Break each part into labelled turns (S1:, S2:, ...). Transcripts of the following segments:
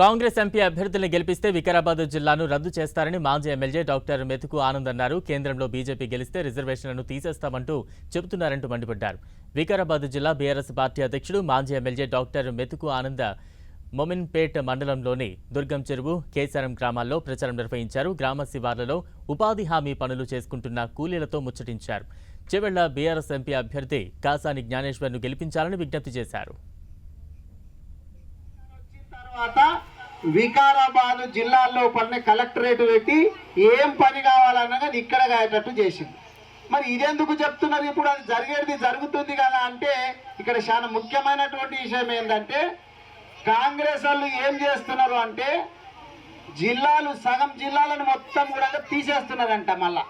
S1: Congress MP అభ్యర్థులను గెలిపిస్తే వికారాబాద్ జిల్లాను రద్దు చేస్తారని మాజీ ఎమ్మెల్యే డాక్టర్ మెతుకు ఆనంద్ అన్నారు. కేంద్రంలో బీజేపీ గెలిస్తే రిజర్వేషన్లను తీసేస్తామంటూ చెబుతున్నారంటూ మండిపడ్డారు. వికారాబాద్ జిల్లా బీఆర్ఎస్ పార్టీ అధ్యక్షుడు మాజీ ఎమ్మెల్యే డాక్టర్ మెతుకు ఆనంద మొమిన్పేట్ మండలంలోని దుర్గం చెరువు కేసారం గ్రామాల్లో ప్రచారం నిర్వహించారు. గ్రామ శివార్లలో ఉపాధి హామీ పనులు చేసుకుంటున్న కూలీలతో ముచ్చటించారు. చివెళ్ళ బీఆర్ఎస్ ఎంపీ అభ్యర్థి కాసాని జ్ఞానేశ్వర్ను గెలిపించాలని విజ్ఞప్తి చేశారు
S2: వచ్చిన తర్వాత వికారాబాద్ జిల్లాల్లో పడిన కలెక్టరేట్ పెట్టి ఏం పని కావాలన్నా ఇక్కడ కాయేటట్టు చేసింది. మరి ఇదెందుకు చెప్తున్నారు? ఇప్పుడు అది జరిగేది జరుగుతుంది కదా అంటే ఇక్కడ చాలా ముఖ్యమైనటువంటి విషయం ఏంటంటే కాంగ్రెస్ వాళ్ళు ఏం చేస్తున్నారు అంటే జిల్లాలు సగం జిల్లాలను మొత్తం కూడా తీసేస్తున్నారంట మళ్ళా.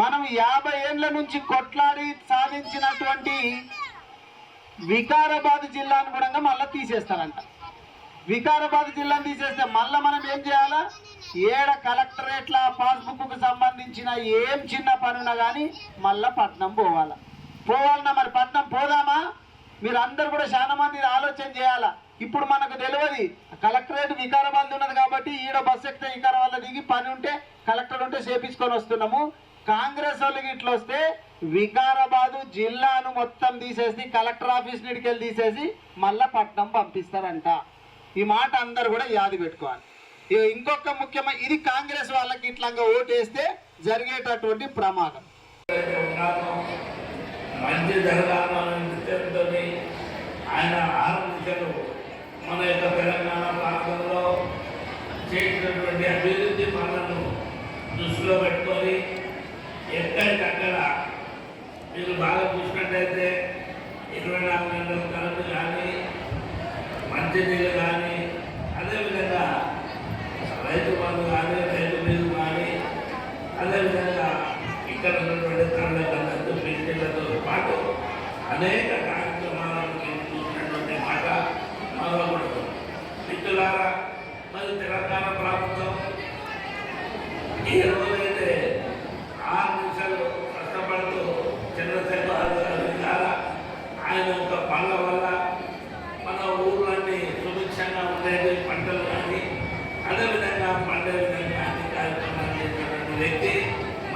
S2: మనం యాభై ఏండ్ల నుంచి కొట్లాడి సాధించినటువంటి వికారాబాద్ జిల్లాను కూడా మళ్ళీ తీసేస్తారంట. వికారాబాద్ జిల్లాను తీసేస్తే మళ్ళీ మనం ఏం చేయాలా? ఏడ కలెక్టరేట్ల పాస్బుక్కు సంబంధించిన ఏం చిన్న పనున్నా కానీ మళ్ళీ పట్నం పోవాలా. పోవాలన్నా మరి పట్నం పోదామా? మీరు అందరు కూడా చాలా మంది ఆలోచన చేయాలా. ఇప్పుడు మనకు తెలియదు కలెక్టరేట్ వికారాబాద్ ఉన్నది కాబట్టి ఈడ బస్ ఎక్కితే వికారాబాద్ దిగి పని ఉంటే కలెక్టర్ ఉంటే చేపించుకొని వస్తున్నాము. కాంగ్రెస్ వాళ్ళకి ఇట్లా వస్తే వికారాబాదు జిల్లాను మొత్తం తీసేసి కలెక్టర్ ఆఫీస్ నీడికి వెళ్ళి తీసేసి మళ్ళా పట్నం పంపిస్తారంట. ఈ మాట అందరు కూడా యాది పెట్టుకోవాలి. ఇంకొక ముఖ్యమైన ఇది కాంగ్రెస్ వాళ్ళకి ఇట్లా ఓటేస్తే జరిగేటటువంటి ప్రమాదం.
S3: మంచి జరగాలనే ఆయన ఆరు మన యొక్క తెలంగాణ ప్రాంతంలో చేసినటువంటి అభివృద్ధి పనులను దృష్టిలో పెట్టుకొని ఎక్కడికక్కడ మీరు బాగా చూసినట్టయితే ఇరవై నాలుగు గంటల కరెంటు కానీ మంచినీళ్ళు కానీ ఇక్కడ ఉన్నటువంటి తల్లిదండ్రులతో పిల్లలతో పాటు అనేక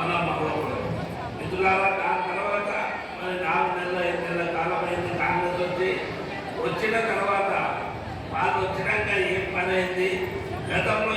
S3: మన మహోడు మిత్రులారా దాని తర్వాత మరి నాలుగు నెలల ఐదు నెలల కాలం అయింది కాంగ్రెస్ వచ్చి. వచ్చిన తర్వాత వాళ్ళు వచ్చినాక ఏం పని అయింది? గతంలో